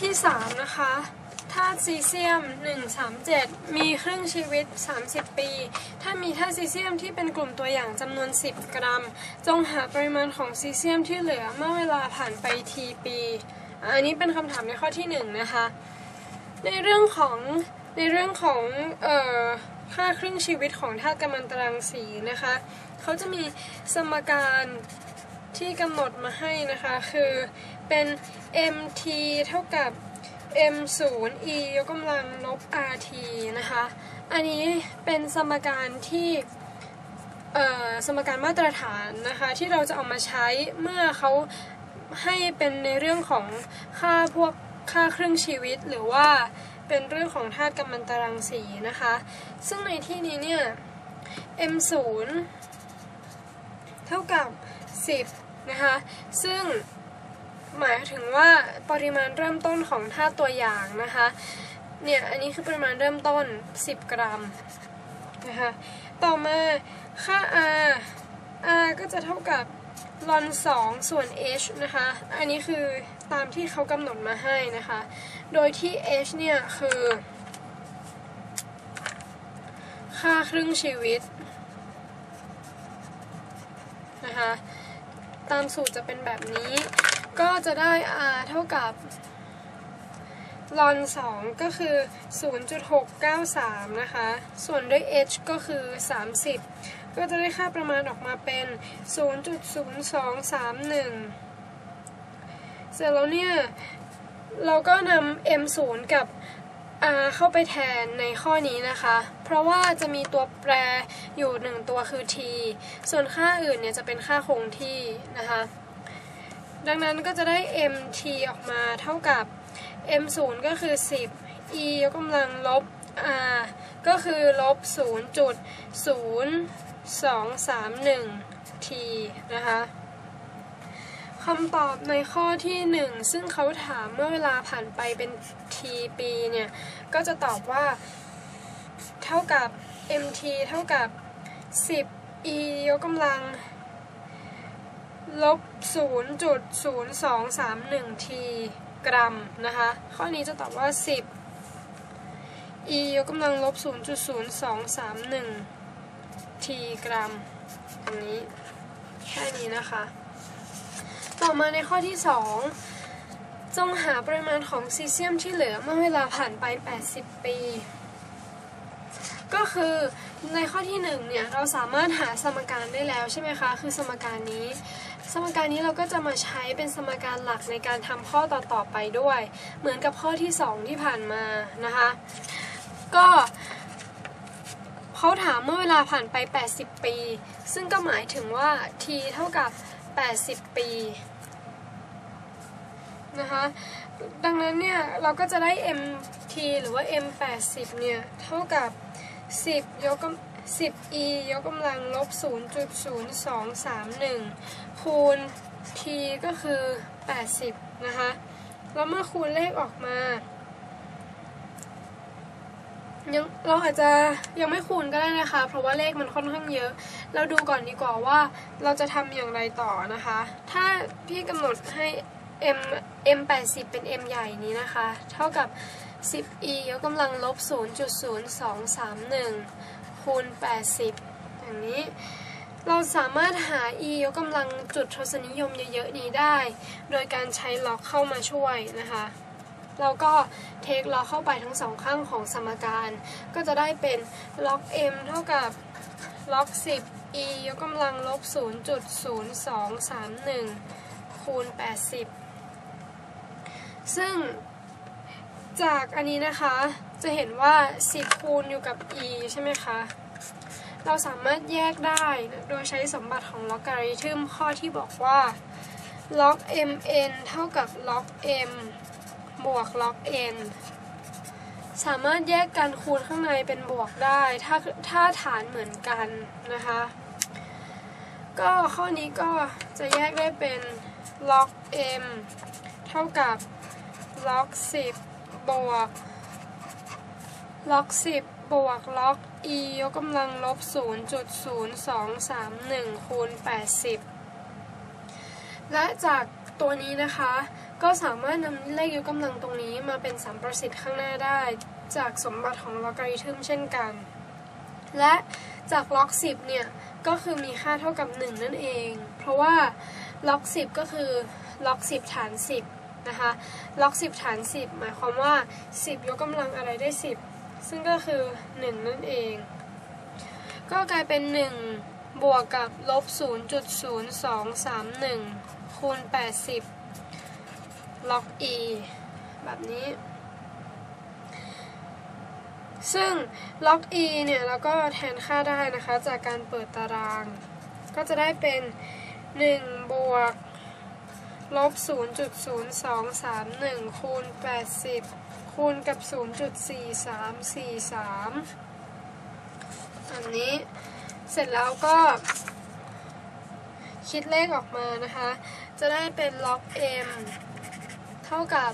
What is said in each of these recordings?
ที่ 3 นะคะธาตุซีเซียม 137 มีครึ่งชีวิต 30 ปี ถ้ามีธาตุซีเซียมที่เป็นกลุ่มตัวอย่างจำนวน 10 กรัม จงหาปริมาณของซีเซียมที่เหลือเมื่อเวลาผ่านไปทีปี อันนี้เป็นคำถามในข้อที่ 1 นะคะ ในเรื่องของในเรื่องของเอ่อค่าครึ่งชีวิตของธาตุกัมมันตรังสีนะคะ เขาจะมีสมการที่กำหนดมาให้นะคะ คือเป็น mt เท่ากับ m 0 e ยกกำลังลบ rt นะคะ อันนี้เป็นสมการที่สมการมาตรฐานนะคะที่เราจะเอามาใช้เมื่อเขาให้เป็นในเรื่องของค่าพวกค่าครึ่งชีวิตหรือว่าเป็นเรื่องของธาตุกัมมันตรังสีนะคะ ซึ่งในที่นี้เนี่ย m 0เท่ากับ 10 นะคะ ซึ่ง หมายถึงว่าปริมาณเริ่มต้นของธาตุตัวอย่างนะคะ เนี่ยอันนี้คือปริมาณเริ่มต้น 10 กรัมนะคะต่อมาค่า r r ก็จะเท่ากับลอน2ส่วน h นะคะ อันนี้คือตามที่เขากำหนดมาให้นะคะ โดยที่ h เนี่ย คือ ค่าครึ่งชีวิต นะคะ ตามสูตรจะเป็นแบบนี้ ก็จะได้ r เท่ากับลอน2ก็คือ 0.693 นะคะ ส่วนด้วย h ก็คือ 30 ก็จะได้ค่าประมาณออกมาเป็น 0.0231 เสร็จแล้วเนี่ย เราก็นำ m0 กับ r เข้าไปแทนในข้อนี้นะคะ เพราะว่าจะมีตัวแปรอยู่หนึ่งตัวคือ t ส่วนค่าอื่นเนี่ยจะเป็นค่าคงที่นะคะ ดังนั้นก็จะได้ mt ออกมาเท่ากับ m0 ก็คือ 10 e ยกกำลังลบ r ก็คือลบ 0.0231 t นะคะคำตอบในข้อที่ 1 ซึ่งเขาถามเมื่อเวลาผ่านไปเป็น t ปีเนี่ย ก็จะตอบว่า เท่ากับ mt เท่ากับ 10 e ยกกำลัง ลบ 0.0231 t กรัมนะคะ ข้อนี้จะตอบว่า 10 e ยกกำลังลบ 0.0231 t กรัมอันนี้แค่นี้นะคะ ต่อมาในข้อที่ 2 จงหาปริมาณของซีเซียมที่เหลือเมื่อเวลาผ่านไป 80 ปี ก็คือในข้อที่1เนี่ยเราสามารถหาสมการได้แล้วใช่ไหมคะ คือสมการนี้ สมการนี้เราก็จะมาใช้เป็นสมการหลักในการทำข้อต่อๆไปด้วย เหมือนกับข้อที่ 2 ที่ผ่านมานะคะ ก็เขาถามเมื่อเวลาผ่านไป 80 ปี ซึ่งก็หมายถึงว่า t เท่ากับ 80 ปีนะคะดังนั้นเนี่ยเราก็จะได้ mt หรือว่า m 80เนี่ยเท่ากับ 10 ยกกำ 10 e ยกกำลังลบ 0.0231 คูณ t ก็คือ 80 นะคะ แล้วเมื่อคูณเลขออกมายังเราอาจจะยังไม่คูณก็ได้นะคะ เพราะว่าเลขมันค่อนข้างเยอะ เราดูก่อนดีกว่าว่าเราจะทำอย่างไรต่อนะคะ ถ้าพี่กำหนดให้ m m 80 เป็น m ใหญ่นี้นะคะ เท่ากับ 10e ยกกำลังลบ 0.0231 คูณ 80 อย่างนี้ เราสามารถหา e ยกกำลังจุดทศนิยมเยอะๆนี้ได้ โดยการใช้ล็อกเข้ามาช่วยนะคะเราก็เทคล็อกเข้าไปทั้งสองข้างของสมการ ก็จะได้เป็นล็อก m เท่ากับล็อก 10 e ยกกำลังลบ 0.0231 คูณ 80 ซึ่งจากอันนี้นะคะ จะเห็นว่า 10 คูณอยู่กับ e ใช่ไหมคะ เราสามารถแยกได้โดยใช้สมบัติของล็อกการิทึมข้อที่บอกว่าล็อก mn เท่ากับล็อก m บวกล็อก n สามารถแยกการคูณข้างในเป็นบวกได้ ถ้าถ้าฐานเหมือนกันนะคะ ก็ข้อนี้ก็จะแยกได้เป็นล็อก m เท่ากับล็อก 10 บวก ล็อก10บวกล็อก e ยกกำลังลบ0.0231คูณ80และจากตัวนี้นะคะ ก็สามารถนำเลขยกกำลังตรงนี้มาเป็นสัมประสิทธิ์ข้างหน้าได้ จากสมบัติของลอการิทึมเช่นกัน และจากล็อก10เนี่ย ก็คือมีค่าเท่ากับ 1 นั่นเอง เพราะว่าล็อก10ก็คือล็อก10ฐาน10นะคะ ล็อก10ฐาน10หมายความว่า10ยกกำลังอะไรได้10 ซึ่งก็คือ 1 นั่นเอง ก็กลายเป็น 1 บวกกับลบ 0.0231 คูณ 80 ล็อก e แบบนี้ ซึ่งล็อก e เนี่ยเราก็แทนค่าได้นะคะ จากการเปิดตาราง ก็จะได้เป็น 1 บวกลบ 0.0231 คูณ 80 คูณกับ 0.4343 อันนี้เสร็จแล้วก็ คิดเลขออกมานะคะ จะได้เป็นล็อก m เท่ากับ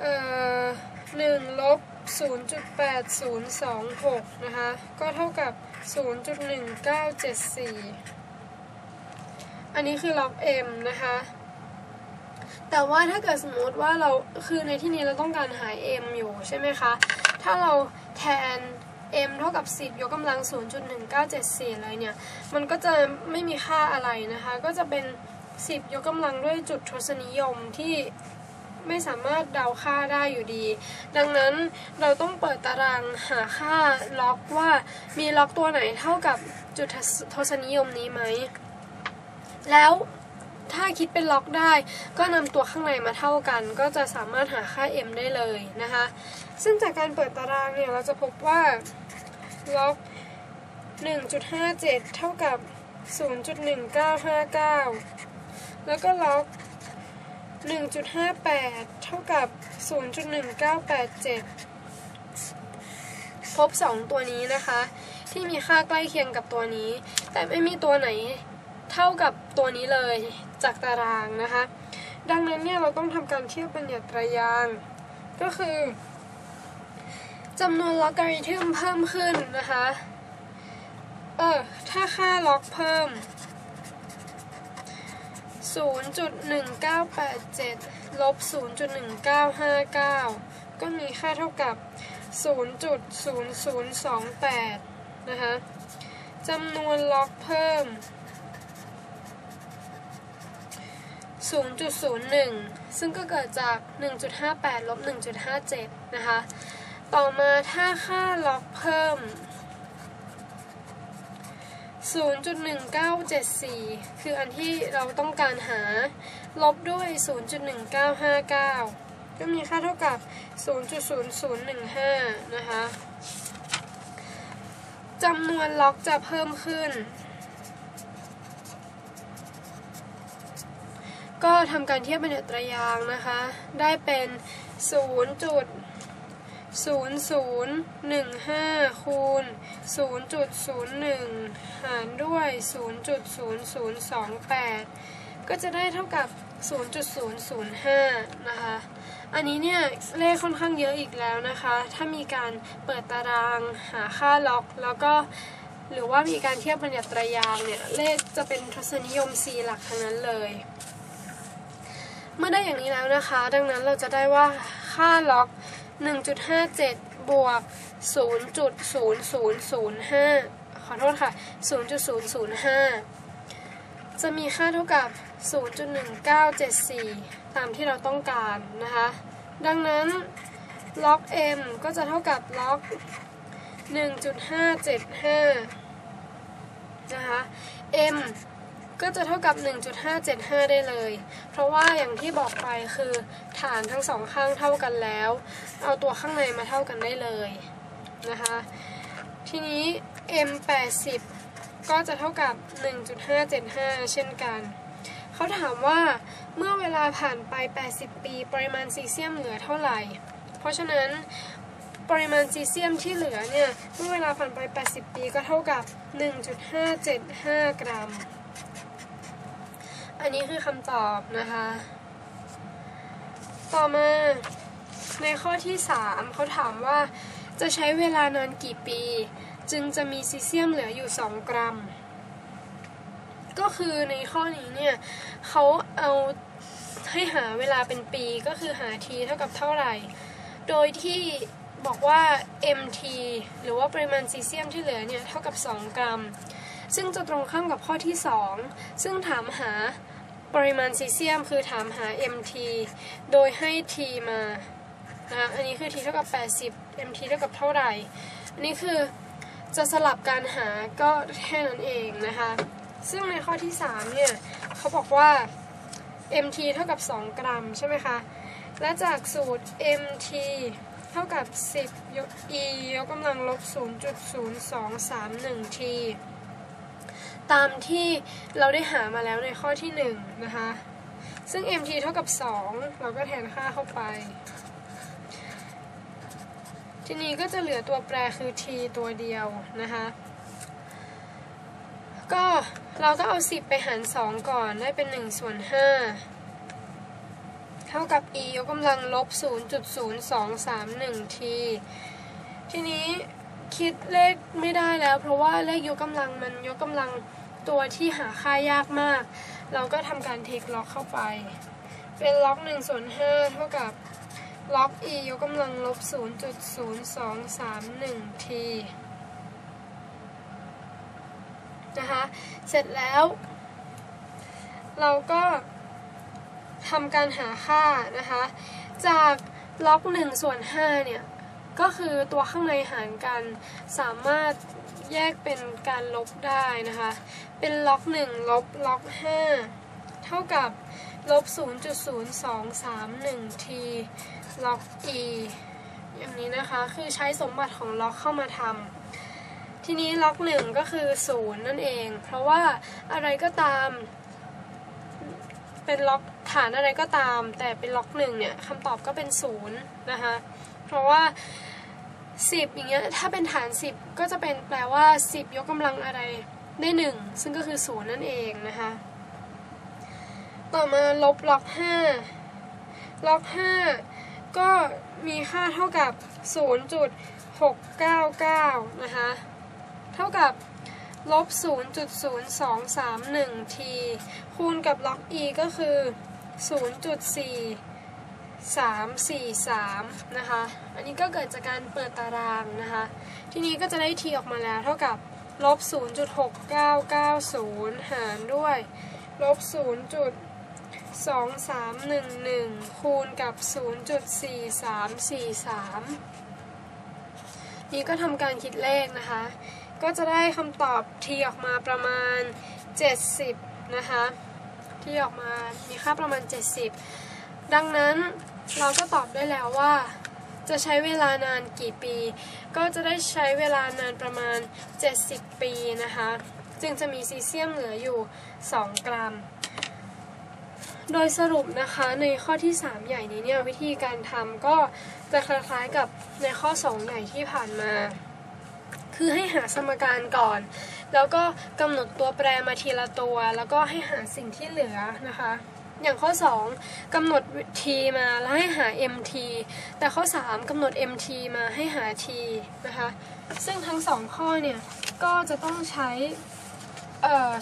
เอ่อ1ลบ0.8026 นะคะ ก็เท่ากับ 0.1974 อันนี้คือล็อก m นะคะ แต่ว่าถ้าเกิดสมมติว่าเราคือในที่นี้เราต้องการหา m อยู่ใช่ไหมคะ ถ้าเราแทน m เท่ากับ 10 ยกกำลัง 0.1974 เลยเนี่ย มันก็จะไม่มีค่าอะไรนะคะ ก็จะเป็น 10 ยกกำลังด้วยจุดทศนิยมที่ไม่สามารถเดาค่าได้อยู่ดี ดังนั้นเราต้องเปิดตารางหาค่าล็อกว่ามีล็อกตัวไหนเท่ากับจุดทศนิยมนี้ไหม แล้ว ถ้าคิดเป็นล็อกได้ ก็นำตัวข้างในมาเท่ากัน ก็จะสามารถหาค่า m ได้เลยนะคะ ซึ่งจากการเปิดตารางเนี่ย เราจะพบว่าล็อก 1.57 เท่ากับ 0.1959 แล้วก็ล็อก 1.58 เท่ากับ 0.1987 พบ 2 ตัวนี้นะคะ ที่มีค่าใกล้เคียงกับตัวนี้ แต่ไม่มีตัวไหนเท่ากับตัวนี้เลย จากตารางนะคะ ดังนั้นเนี่ยเราต้องทำการเทียบบัญญัติระยาง ก็คือจำนวนล็อกการิทึมเพิ่มขึ้นนะคะ เออ ถ้าค่าล็อกเพิ่ม 0.1987 ลบ 0.1959 ก็มีค่าเท่ากับ 0.0028 นะคะจำนวนล็อกเพิ่ม 0.01 ซึ่งก็เกิดจาก 1.58 ลบ 1.57 นะคะ ต่อมาถ้าค่าล็อกเพิ่ม 0.1974 คืออันที่เราต้องการหา ลบด้วย 0.1959 ก็มีค่าเท่ากับ 0.0015 นะคะจำนวนล็อกจะเพิ่มขึ้น ก็ทำการเทียบบัญญัติรยางนะคะ ได้เป็น 0. 0015 คูณ 0.01 หารด้วย 0.0028 ก็จะได้เท่ากับ 0.005 นะคะ อันนี้เนี่ยเลขค่อนข้างเยอะอีกแล้วนะคะ ถ้ามีการเปิดตารางหาค่าล็อกแล้วก็หรือว่ามีการเทียบบัญญัติรยางเนี่ย เลขจะเป็นทศนิยม4หลักทั้งนั้นเลย เมื่อได้อย่างนี้แล้วนะคะ ดังนั้นเราจะได้ว่าค่าล็อก 1.57 บวก 0.0005 ขอโทษค่ะ 0.005 จะมีค่าเท่ากับ 0.1974 ตามที่เราต้องการนะคะ ดังนั้นล็อก m ก็จะเท่ากับล็อก 1.575 นะคะ m ก็จะเท่ากับ 1.575 ได้เลย เพราะว่าอย่างที่บอกไปคือฐานทั้งสองข้างเท่ากันแล้ว เอาตัวข้างในมาเท่ากันได้เลยนะคะ ทีนี้ m 80ก็จะเท่ากับ 1.575 เช่นกัน เขาถามว่าเมื่อเวลาผ่านไป 80 ปี ปริมาณซีเซียมเหลือเท่าไหร่ เพราะฉะนั้นปริมาณซีเซียมที่เหลือเนี่ย เมื่อเวลาผ่านไป 80 ปีก็เท่ากับ 1.575 กรัม อันนี้คือคำตอบนะคะ ต่อมาในข้อที่ 3เขาถามว่าจะใช้เวลานานกี่ปี จึงจะมีซีเซียมเหลืออยู่ 2 กรัม ก็คือในข้อนี้เนี่ยเขาเอาให้หาเวลาเป็นปีก็คือหา t เท่ากับเท่าไหร่ โดยที่บอกว่า mt หรือว่าปริมาณซีเซียมที่เหลือเนี่ยเท่ากับ 2 กรัม ซึ่งจะตรงข้ามกับข้อที่ 2 ซึ่งถามหาปริมาณซีเซียมคือถามหา mt โดยให้ t มานะอันนี้คือ t เท่ากับ 80 mt เท่ากับเท่าไหร่ อันนี้คือจะสลับการหาก็แค่นั้นเองนะคะ ซึ่งในข้อที่ 3 เนี่ยเขาบอกว่า mt เท่ากับ 2 กรัมใช่ไหมคะ และจากสูตร mt เท่ากับ 10ยก e ยกกำลังลบ 0.0231 t ตามที่เราได้หามาแล้วในข้อที่1นะคะ ซึ่ง mt เท่ากับ 2 เราก็แทนค่าเข้าไป ทีนี้ก็จะเหลือตัวแปรคือ t ตัวเดียวนะคะ ก็เราก็เอา 10 ไปหาร 2 ก่อนได้เป็น1ส่วน5เท่ากับ e ยกกำลังลบ 0.0231 t ทีนี้ คิดเลขไม่ได้แล้ว เพราะว่าเลขยกกำลังมันยกกำลังตัวที่หาค่ายากมาก เราก็ทำการเทคล็อกเข้าไป เป็นล็อก1ส่วน5เท่ากับล็อก e ยกกำลังลบ 0.0231 t นะคะ เสร็จแล้ว เราก็ทำการหาค่านะคะ จากล็อก1ส่วน5เนี่ย ก็คือตัวข้างในหารกันสามารถแยกเป็นการลบได้นะคะ เป็นล็อก1ลบล็อก5 เท่ากับลบ 0.0231 t ล็อก e อย่างนี้นะคะ คือใช้สมบัติของล็อกเข้ามาทำทีนี้ล็อก 1 ก็คือ 0 นั่นเอง เพราะว่าอะไรก็ตาม เป็นล็อกฐานอะไรก็ตาม แต่เป็นล็อก 1 เนี่ยคำตอบก็เป็น 0 นะคะ เพราะว่า 10 อย่างเงี้ยถ้าเป็นฐาน 10 ก็จะเป็นแปลว่า 10 ยกกำลังอะไรได้ 1 ซึ่งก็คือ 0 นั่นเองนะคะ ต่อมาลบล็อก5ล็อก5ก็มีค่าเท่ากับ 0.699 นะคะ เท่ากับลบ 0.0231 t คูณกับล็อก e ก็คือ 3 4 3นะคะ อันนี้ก็เกิดจากการเปิดตารางนะคะ ทีนี้ก็จะได้ t ออกมาแล้วเท่ากับลบ0.6990 หารด้วยลบ0.2311 คูณกับ 0.4343 นี่ก็ทำการคิดเลขนะคะ ก็จะได้คำตอบ t ออกมาประมาณ 70 นะคะ ที่ออกมามีค่าประมาณ 70 ดังนั้น เราก็ตอบได้แล้วว่า จะใช้เวลานานกี่ปี ก็จะได้ใช้เวลานานประมาณ 70 ปีนะคะ จึงจะมีซีเซียมเหลืออยู่ 2 กรัม โดยสรุปนะคะในข้อที่ 3 ใหญ่นี้เนี่ยวิธีการทำก็จะคล้ายๆกับในข้อ 2 ใหญ่ที่ผ่านมา คือให้หาสมการก่อน แล้วก็กำหนดตัวแปรมาทีละตัว แล้วก็ให้หาสิ่งที่เหลือนะคะ อย่างข้อ 2กำหนด t มาแล้วให้หา mt แต่ข้อ 3กำหนด mt มาให้หา t นะคะ ซึ่งทั้ง 2 ข้อเนี่ย ก็จะต้องใช้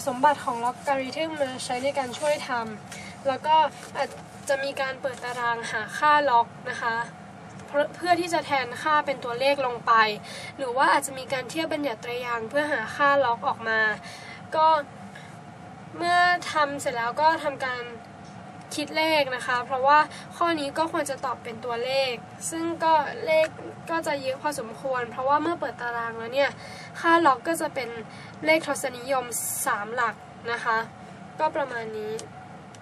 สมบัติของล็อกการิทึมมาใช้ในการช่วยทำแล้วก็อาจจะมีการเปิดตารางหาค่าล็อกนะคะเพื่อที่จะแทนค่าเป็นตัวเลขลงไป หรือว่าอาจจะมีการเทียบบัญญัติตรยางเพื่อหาค่าล็อกออกมา ก็เมื่อทำเสร็จแล้วก็ทำการ คิดเลขนะคะ เพราะว่าข้อนี้ก็ควรจะตอบเป็นตัวเลข ซึ่งก็เลขก็จะเยอะพอสมควร เพราะว่าเมื่อเปิดตารางแล้วเนี่ย ค่าล็อกก็จะเป็นเลขทศนิยม 3 หลักนะคะ ก็ประมาณนี้